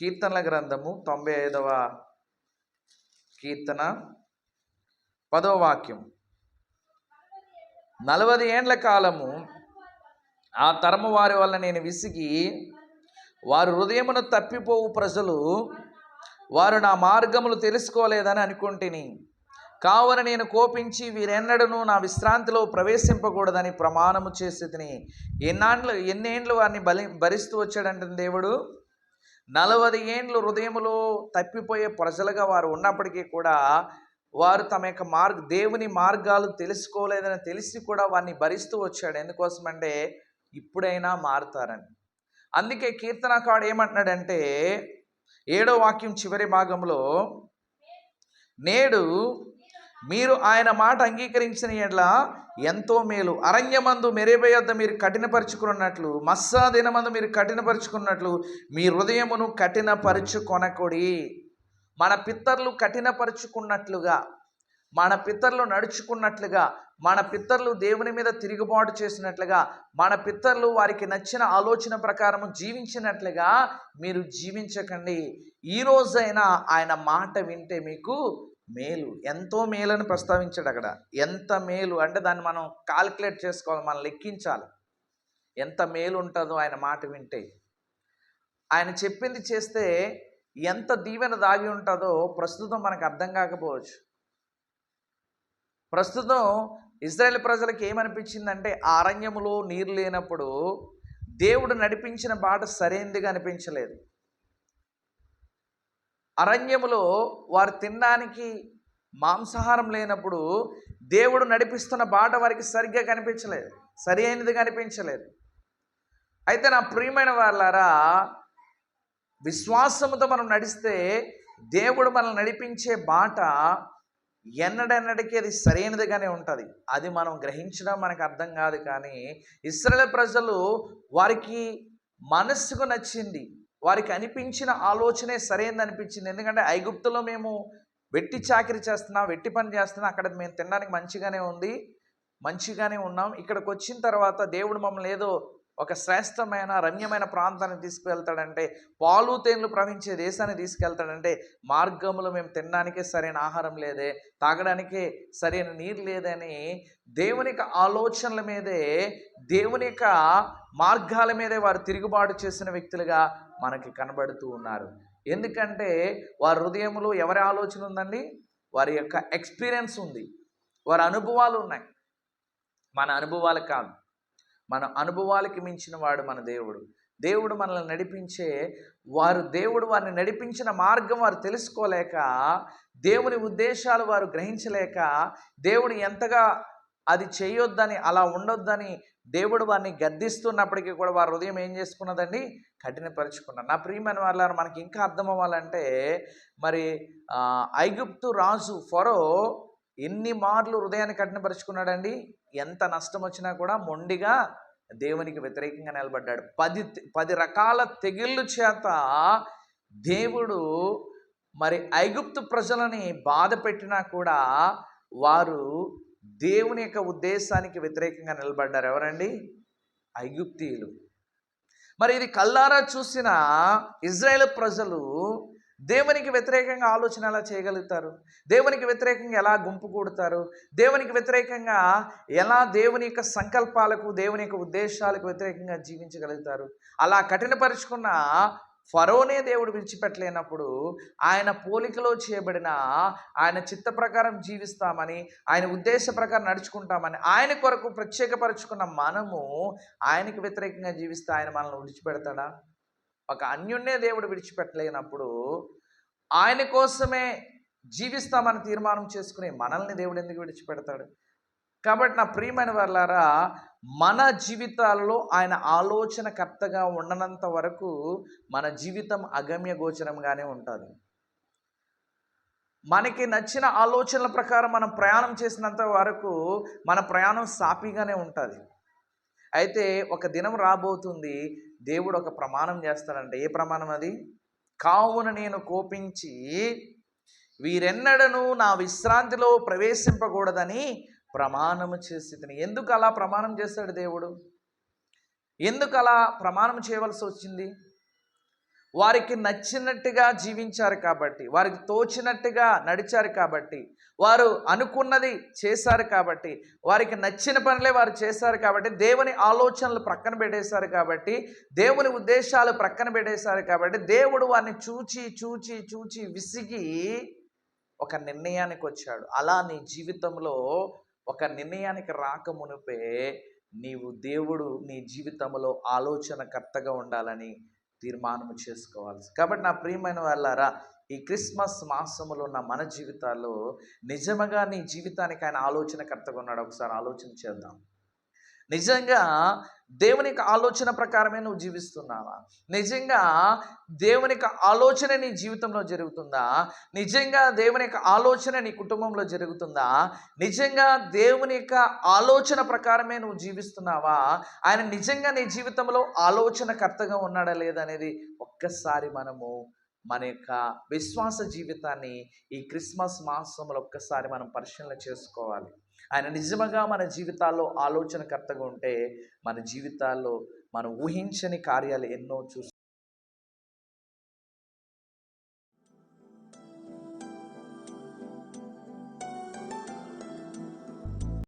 కీర్తనల గ్రంథము తొంభై ఐదవ కీర్తన పదవ వాక్యం. నలభై ఏండ్ల కాలము ఆ తరము వారి వల్ల నేను విసిగి వారు హృదయమును తప్పిపోవు ప్రజలు వారు నా మార్గములు తెలుసుకోలేదని అనుకుంటుని. కావున నేను కోపించి వీరెన్నడను నా విశ్రాంతిలో ప్రవేశింపకూడదని ప్రమాణము చేసి తిని ఎన్నాళ్ళు ఎన్నేండ్లు వారిని బలి భరిస్తూ వచ్చాడంటుంది దేవుడు? నలభై ఏండ్లు హృదయములో తప్పిపోయే ప్రజలుగా వారు ఉన్నప్పటికీ కూడా వారు తమ యొక్క మార్గ దేవుని మార్గాలు తెలుసుకోలేదని తెలిసి కూడా వారిని భరిస్తూ వచ్చాడు. ఎందుకోసమంటే ఇప్పుడైనా మారుతారని. అందుకే కీర్తనకాడు ఏమంటున్నాడంటే ఏడో వాక్యం చివరి భాగంలో నేడు మీరు ఆయన మాట అంగీకరించిన ఎడ్ల ఎంతో మేలు. అరణ్యమందు మెరేబే యొద్ద మీరు కఠినపరుచుకున్నట్లు మస్సా దినమందు మీరు కఠినపరుచుకున్నట్లు మీ హృదయమును కఠినపరుచుకొనకొడి. మన పిత్తర్లు కఠినపరుచుకున్నట్లుగా మన పిత్తర్లు నడుచుకున్నట్లుగా మన పిత్తర్లు దేవుని మీద తిరుగుబాటు చేసినట్లుగా మన పిత్తర్లు వారికి నచ్చిన ఆలోచన ప్రకారం జీవించినట్లుగా మీరు జీవించకండి. ఈ రోజైనా ఆయన మాట వింటే మీకు మేలు. ఎంతో మేలని ప్రస్తావించాడు అక్కడ. ఎంత మేలు అంటే దాన్ని మనం కాలిక్యులేట్ చేసుకోవాలి మనం లెక్కించాలి. ఎంత మేలు ఉంటుందో ఆయన మాట వింటే. ఆయన చెప్పింది చేస్తే ఎంత దీవెన దాగి ఉంటుందో ప్రస్తుతం మనకు అర్థం కాకపోవచ్చు. ప్రస్తుతం ఇజ్రాయెల్ ప్రజలకు ఏమనిపించిందంటే ఆ అరణ్యములో నీరు లేనప్పుడు దేవుడు నడిపించిన బాట సరైనదిగా అనిపించలేదు. అరణ్యములో వారు తినడానికి మాంసాహారం లేనప్పుడు దేవుడు నడిపిస్తున్న బాట వారికి సరిగ్గా కనిపించలేదు. సరి అయినది కనిపించలేదు. అయితే నా ప్రియమైన వాళ్ళారా విశ్వాసముతో మనం నడిస్తే దేవుడు మనల్ని నడిపించే బాట ఎన్నడెన్నటికీ అది సరైనదిగానే ఉంటుంది. అది మనం గ్రహించడం మనకు అర్థం కాదు కానీ ఇస్రాయల్ ప్రజలు వారికి మనస్సుకు నచ్చింది. వారికి అనిపించిన ఆలోచనే సరైనది అనిపించింది. ఎందుకంటే ఐగుప్తులో మేము వెట్టి చాకరీ చేస్తున్నాం వెట్టి పని చేస్తున్నాం. అక్కడ మేము తినడానికి మంచిగానే ఉంది మంచిగానే ఉన్నాం. ఇక్కడికి వచ్చిన తర్వాత దేవుడు మమ్మల్ని ఏదో ఒక శ్రేష్టమైన రమ్యమైన ప్రాంతాన్ని తీసుకువెళ్తాడంటే పాలు తేన్లు ప్రవహించే దేశాన్ని తీసుకెళ్తాడంటే మార్గంలో మేము తినడానికే సరైన ఆహారం లేదే తాగడానికే సరైన నీరు లేదని దేవుని యొక్క ఆలోచనల మీదే దేవుని యొక్క మార్గాల మీదే వారు తిరుగుబాటు చేసిన వ్యక్తులుగా మనకి కనబడుతూ ఉన్నారు. ఎందుకంటే వారి హృదయంలో ఎవరి ఆలోచన ఉందండి? వారి యొక్క ఎక్స్పీరియన్స్ ఉంది. వారి అనుభవాలు ఉన్నాయి. మన అనుభవాలు కాదు. మన అనుభవాలకి మించిన వాడు మన దేవుడు. దేవుడు మనల్ని నడిపించే వారు దేవుడు వారిని నడిపించిన మార్గం వారు తెలుసుకోలేక దేవుని ఉద్దేశాలు వారు గ్రహించలేక దేవుడు ఎంతగా అది చేయొద్దని అలా ఉండొద్దని దేవుడు వారిని గద్దిస్తున్నప్పటికీ కూడా వారి హృదయం ఏం చేసుకున్నదండి? కఠినపరుచుకున్నారు నా ప్రియమైన వాళ్ళని మనకి ఇంకా అర్థం అవ్వాలంటే మరి ఐగుప్తు రాజు ఫరో ఎన్ని మార్లు హృదయాన్ని కఠినపరుచుకున్నాడండి? ఎంత నష్టం వచ్చినా కూడా మొండిగా దేవునికి వ్యతిరేకంగా నిలబడ్డాడు. పది పది రకాల తెగుళ్ళు చేత దేవుడు మరి ఐగుప్తు ప్రజలని బాధ పెట్టినా కూడా వారు దేవుని యొక్క ఉద్దేశానికి వ్యతిరేకంగా నిలబడ్డారు ఎవరండి? ఐగుప్తీయులు. మరి ఇది కల్లారా చూసిన ఇజ్రాయేల్ ప్రజలు దేవునికి వ్యతిరేకంగా ఆలోచన ఎలా చేయగలుగుతారు? దేవునికి వ్యతిరేకంగా ఎలా గుంపు కూడతారు? దేవునికి వ్యతిరేకంగా ఎలా దేవుని యొక్క సంకల్పాలకు దేవుని యొక్క ఉద్దేశాలకు వ్యతిరేకంగా జీవించగలుగుతారు? అలా కఠినపరుచుకున్న ఫరోనే దేవుడు విడిచిపెట్టలేనప్పుడు ఆయన పోలికలో చేయబడిన ఆయన చిత్త ప్రకారం జీవిస్తామని ఆయన ఉద్దేశ ప్రకారం నడుచుకుంటామని ఆయన కొరకు ప్రత్యేకపరుచుకున్న మనము ఆయనకి వ్యతిరేకంగా జీవిస్తే ఆయన మనల్ని విడిచిపెడతాడా? ఒక అన్యున్నే దేవుడు విడిచిపెట్టలేనప్పుడు ఆయన కోసమే జీవిస్తామని తీర్మానం చేసుకునే మనల్ని దేవుడు ఎందుకు విడిచిపెడతాడు? కాబట్టి నా ప్రియమైన వాళ్ళారా మన జీవితాలలో ఆయన ఆలోచనకర్తగా ఉండనంత వరకు మన జీవితం అగమ్య గోచరంగానే ఉంటుంది. మనకి నచ్చిన ఆలోచనల ప్రకారం మనం ప్రయాణం చేసినంత వరకు మన ప్రయాణం సాఫీగానే ఉంటుంది. అయితే ఒక దినం రాబోతుంది దేవుడు ఒక ప్రమాణం చేస్తాడంటే ఏ ప్రమాణం అది? కావున నేను కోపించి వీరెన్నడను నా విశ్రాంతిలో ప్రవేశింపకూడదని ప్రమాణము చేసి ఎందుకు అలా ప్రమాణం చేస్తాడు దేవుడు? ఎందుకు అలా ప్రమాణం చేయవలసి వచ్చింది? వారికి నచ్చినట్టుగా జీవించారు కాబట్టి వారికి తోచినట్టుగా నడిచారు కాబట్టి వారు అనుకున్నది చేశారు కాబట్టి వారికి నచ్చిన పనులే వారు చేశారు కాబట్టి దేవుని ఆలోచనలు ప్రక్కన పెట్టేశారు కాబట్టి దేవుని ఉద్దేశాలు ప్రక్కన పెట్టేశారు కాబట్టి దేవుడు వారిని చూచి చూచి చూచి విసిగి ఒక నిర్ణయానికి వచ్చాడు. అలా నీ జీవితంలో ఒక నిర్ణయానికి రాక మునిపే నీవు దేవుడు నీ జీవితంలో ఆలోచనకర్తగా ఉండాలని తీర్మానం చేసుకోవాలి. కాబట్టి నా ప్రియమైన వాళ్ళారా ఈ క్రిస్మస్ మాసములో ఉన్న మన జీవితాల్లో నిజంగా నీ జీవితానికి ఆయన ఆలోచనకర్తగా ఉన్నాడు. ఒకసారి ఆలోచన చేద్దాం. నిజంగా దేవుని యొక్క ఆలోచన ప్రకారమే నువ్వు జీవిస్తున్నావా? నిజంగా దేవుని యొక్క ఆలోచన నీ జీవితంలో జరుగుతుందా? నిజంగా దేవుని యొక్క ఆలోచన నీ కుటుంబంలో జరుగుతుందా? నిజంగా దేవుని యొక్క ఆలోచన ప్రకారమే నువ్వు జీవిస్తున్నావా? ఆయన నిజంగా నీ జీవితంలో ఆలోచనకర్తగా ఉన్నాడా లేదా అనేది ఒక్కసారి మనము మన యొక్క విశ్వాస జీవితాన్ని ఈ క్రిస్మస్ మాసంలో ఒక్కసారి మనం పరిశీలన చేసుకోవాలి. ఆయన నిజంగా మన జీవితాల్లో ఆలోచనకర్తగా ఉంటే మన జీవితాల్లో మనం ఊహించని కార్యాలు ఎన్నో చూస్తాం.